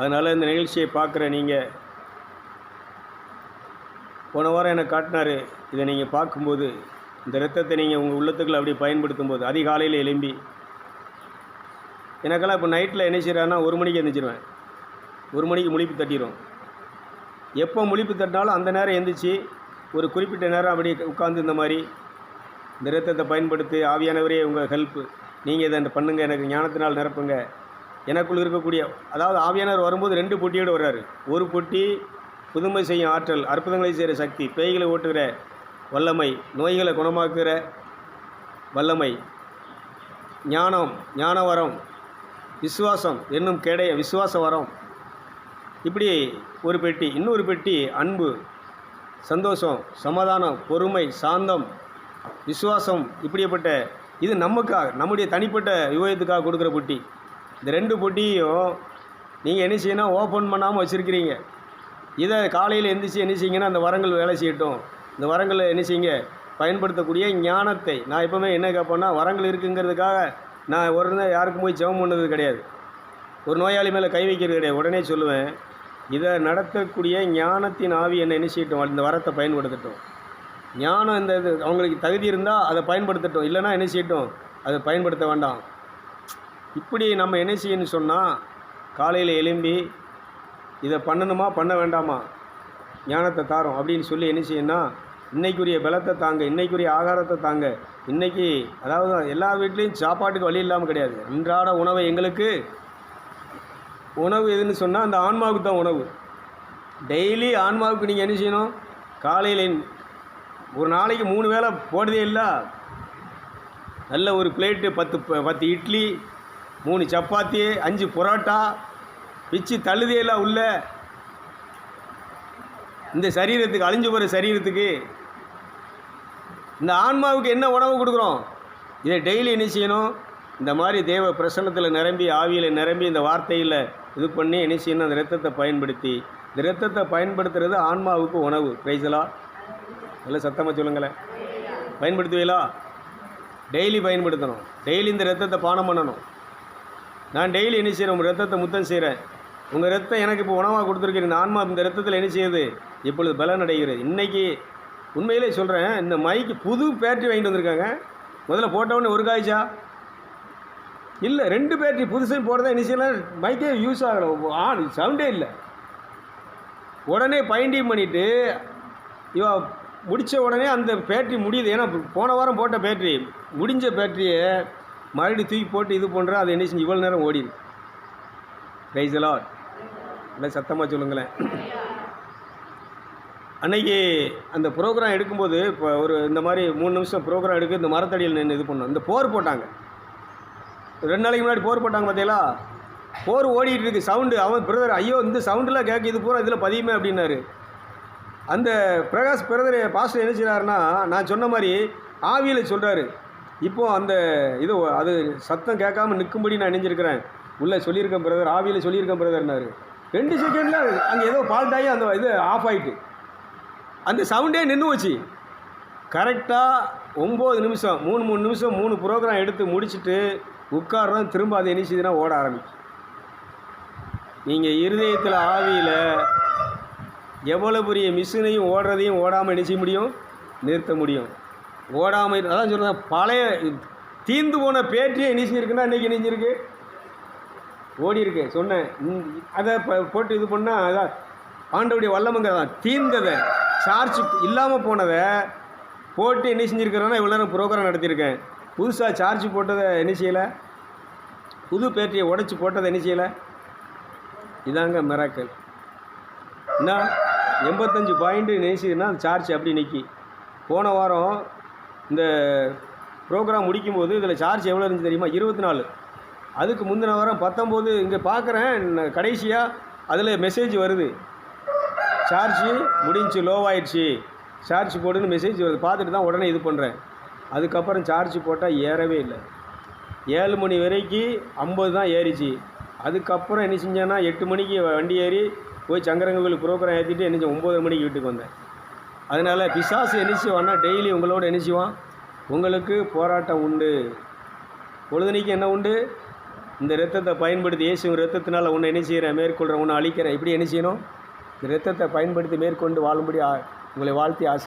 அதனால் இந்த நிகழ்ச்சியை பார்க்குற நீங்கள் போன வாரம் எனக்கு காட்டினார் இதை நீங்கள் பார்க்கும்போது இந்த ரத்தத்தை நீங்கள் உங்கள் உள்ளத்துக்குள்ள அப்படி பயன்படுத்தும் போது அதிகாலையில் எலும்பி எனக்கெல்லாம் இப்போ நைட்டில் என்ன செய்கிறான்னா ஒரு மணிக்கு எழுந்திரிச்சிருவேன் ஒரு மணிக்கு முழிப்பு தட்டிடும் எப்போ முழிப்பு தட்டினாலும் அந்த நேரம் எந்திரிச்சு ஒரு குறிப்பிட்ட நேரம் அப்படி உட்காந்து இந்த மாதிரி இந்த ரத்தத்தை பயன்படுத்தி ஆவியானவரே உங்கள் ஹெல்ப்பு நீங்கள் இதை பண்ணுங்கள் எனக்கு ஞானத்தினால் நிரப்புங்க. எனக்குள் இருக்கக்கூடிய அதாவது ஆவியானவர் வரும்போது ரெண்டு பொட்டியோடு வர்றார். ஒரு பொட்டி புதுமை செய்யும் ஆற்றல் அற்புதங்களை செய்கிற சக்தி பேய்களை ஓட்டுகிற வல்லமை நோய்களை குணமாக்குகிற வல்லமை ஞானம் ஞான வரம் விசுவாசம் என்னும் கேடைய விசுவாச வரம். இப்படி ஒரு பெட்டி இன்னொரு பெட்டி அன்பு சந்தோஷம் சமாதானம் பொறுமை சாந்தம் விசுவாசம் இப்படிப்பட்ட இது நமக்காக நம்முடைய தனிப்பட்ட விவயத்துக்காக கொடுக்குற பொட்டி. இந்த ரெண்டு பொட்டியும் நீங்கள் என்ன செய்யணும் ஓப்பன் பண்ணாமல் வச்சுருக்கிறீங்க. இதை காலையில் எந்திரிச்சு என்ன செய்யுங்கன்னா அந்த வரங்கள் வேலை செய்யட்டும். இந்த வரங்களை என்ன செய்யுங்க பயன்படுத்தக்கூடிய ஞானத்தை. நான் எப்போவுமே என்ன கேட்பேன்னா வரங்கள் இருக்குங்கிறதுக்காக நான் ஒரு நாள் யாருக்கும் போய் ஜெபம் பண்ணது கிடையாது. ஒரு நோயாளி மேலே கை வைக்கிறது கிடையாது. உடனே சொல்லுவேன் இதை நடத்தக்கூடிய ஞானத்தின் ஆவி என்ன என்ன செய்யட்டும் இந்த வரத்தை பயன்படுத்தட்டும். ஞானம் இந்த இது அவங்களுக்கு தகுதி இருந்தால் அதை பயன்படுத்தட்டும். இல்லைன்னா என்ன செய்யட்டும் அதை பயன்படுத்த வேண்டாம். இப்படி நம்ம என்ன செய்யணும்னு சொன்னால் காலையில் எழும்பி இதை பண்ணணுமா பண்ண வேண்டாமா? ஞானத்தை தாரோம். அப்படின்னு சொல்லி என்ன செய்யணும்னா இன்றைக்குரிய பலத்தை தாங்க இன்றைக்குரிய ஆகாரத்தை தாங்க. இன்றைக்கி அதாவது எல்லா வீட்லேயும் சாப்பாட்டுக்கு வழி இல்லாமல் கிடையாது. அன்றாட உணவை எங்களுக்கு. உணவு எதுன்னு சொன்னால் அந்த ஆன்மாவுக்கு தான் உணவு. டெய்லி ஆன்மாவுக்கு நீங்கள் என்ன செய்யணும்? காலையில் ஒரு நாளைக்கு மூணு வேளை போடுதே இல்லை. நல்ல ஒரு பிளேட்டு பத்து ப- பத்து இட்லி மூணு சப்பாத்தி அஞ்சு பரோட்டா பிச்சு தழுதியெல்லாம் உள்ள இந்த சரீரத்துக்கு அழிஞ்சு போகிற சரீரத்துக்கு இந்த ஆன்மாவுக்கு என்ன உணவு கொடுக்குறோம்? இதை டெய்லி என்ன செய்யணும்? இந்த மாதிரி தேவ பிரசன்னத்தில் நிரம்பி ஆவியில் நிரம்பி இந்த வார்த்தையில் இது பண்ணி என்ன செய்யணும்? அந்த ரத்தத்தை பயன்படுத்தி இந்த ரத்தத்தை பயன்படுத்துறது ஆன்மாவுக்கு உணவு. பிரைஸலா நல்லா சத்தமாக சொல்லுங்களேன். பயன்படுத்துவீங்களா? டெய்லி பயன்படுத்தணும். டெய்லி இந்த ரத்தத்தை பானம் பண்ணணும். நான் டெய்லி என்ன செய்கிறேன் உங்கள் ரத்தத்தை முத்தம் செய்கிறேன் உங்கள் ரத்தம் எனக்கு இப்போ உணவாக கொடுத்துருக்கீங்க இந்த ஆன்மா இந்த ரத்தத்தில் என்ன செய்யுது? இப்பொழுது பலன் அடைகிறது. இன்றைக்கி உண்மையிலே சொல்கிறேன் இந்த மைக்கு புது பேட்டரி வாங்கிட்டு வந்திருக்காங்க. முதல்ல போட்டவுடனே ஒரு காய்ச்சா? இல்லை ரெண்டு பேட்டரி புதுசுன்னு போடுறதா என்ன செய்யலாம் மைக்கே யூஸ் ஆகலை. ஆன் சவுண்டே இல்லை. உடனே பைண்டிங் பண்ணிவிட்டு இவ முடித்த உடனே அந்த பேட்டரி முடியுது. ஏன்னா போன வாரம் போட்ட பேட்டரி முடிஞ்ச பேட்டரியை மறுபடியும் தூக்கி போட்டு இது பண்ணுறா அது என்ன செஞ்சு? இவ்வளோ நேரம் ஓடிடு ரைஸ் லாட் இல்லை சத்தமாக சொல்லுங்களேன். அன்னைக்கு அந்த ப்ரோக்ராம் எடுக்கும்போது இப்போ ஒரு இந்த மாதிரி மூணு நிமிஷம் ப்ரோக்ராம் எடுக்க இந்த மரத்தடியில் நின்று இது பண்ணோம். இந்த போர் போட்டாங்க. ரெண்டு நாளைக்கு முன்னாடி போர் போட்டாங்க பார்த்தீங்களா போர் ஓடிட்டு இருக்கு. சவுண்டு அவன் பிரதர் ஐயோ இந்த சவுண்டெலாம் கேட்க இது பூரா இதில் பதியுமே அப்படின்னாரு. அந்த பிரகாஷ் பிரதர் பாஸ்டர் என்ன செய்கிறாருன்னா நான் சொன்ன மாதிரி ஆவியில் சொல்கிறாரு இப்போது அந்த இது அது சத்தம் கேட்காம நிற்கும்படி நான் இணைஞ்சிருக்கிறேன். உள்ளே சொல்லியிருக்கேன் பிரதர் ஆவியில் சொல்லியிருக்கேன் பிரதர்னாரு ரெண்டு செகண்டில் அங்கே ஏதோ ஃபால்ட் ஆகி அந்த இது ஆஃப் ஆயிட்டு. அந்த சவுண்டே நின்று வச்சு கரெக்டாக ஒம்பது நிமிஷம் மூணு மூணு நிமிஷம் மூணு ப்ரோக்ராம் எடுத்து முடிச்சுட்டு உட்கார்றோம். திரும்ப அதை என்ன செய்யுதுன்னா ஓட ஆரம்பிச்சு. நீங்கள் இருதயத்தில் ஆவியில் எவ்வளோ பெரிய மிஷினையும் ஓடுறதையும் ஓடாமல் என்ன செய்ய முடியும்? நிறுத்த முடியும். ஓடாமல் அதான் சொல்கிறேன் பழைய தீந்து போன பேட்டியே என்ன இன்றைக்கி இணைஞ்சிருக்கு. ஓடி இருக்கு சொன்னேன் அதை இப்போ போட்டு இது பண்ணால் அதான் ஆண்டவுடைய வல்லமங்க தான். தீர்ந்ததை சார்ஜ் இல்லாமல் போனதை போட்டு என்ன செஞ்சுருக்கிறேன்னா இவ்வளோ நேரம் ப்ரோக்ராம் நடத்தியிருக்கேன். புதுசாக சார்ஜ் போட்டதை என்ன செய்யலை? புது பேட்டரியை உடச்சி போட்டதை என்ன செய்யலை? இதாங்க மிராக்கல் என்ன? எண்பத்தஞ்சு பாயிண்ட்டு நேசிதுன்னா சார்ஜ் அப்படி நிற்கி போன வாரம் இந்த ப்ரோக்ராம் முடிக்கும்போது இதில் சார்ஜ் எவ்வளோ இருந்துச்சு தெரியுமா? இருபத்தி நாலு அதுக்கு முந்தின வாரம் பத்தொம்போது இங்கே பார்க்குறேன் கடைசியாக அதில் மெசேஜ் வருது. சார்ஜ் முடிஞ்சு லோவாயிடுச்சு சார்ஜ் போடுன்னு மெசேஜ் வருது. பார்த்துட்டு தான் உடனே இது பண்ணுறேன் அதுக்கப்புறம் சார்ஜ் போட்டால் ஏறவே இல்லை. ஏழு மணி வரைக்கும் ஐம்பது தான் ஏறிச்சு. அதுக்கப்புறம் என்ன செஞ்சேன்னா எட்டு மணிக்கு வண்டி ஏறி போய் சங்கரங்கோவில் ப்ரோக்ராம் ஏற்றிட்டு என்ன ஒம்பது மணிக்கு வீட்டுக்கு வந்தேன். அதனால் பிசாசு என்ன செய்வான்னா டெய்லி உங்களோட என்ன செய்வான் உங்களுக்கு போராட்டம் உண்டு. பொழுதுனைக்கு என்ன உண்டு? இந்த ரத்தத்தை பயன்படுத்தி இயேசு ரத்தத்தினால் உன்னை என்ன செய்கிறேன் மேற்கொள்கிறேன் உன்னை அழிக்கிறேன். இப்படி என்ன செய்யணும் இந்த ரத்தத்தை பயன்படுத்தி மேற்கொண்டு வாழும்படி உங்களை வாழ்த்தி ஆசை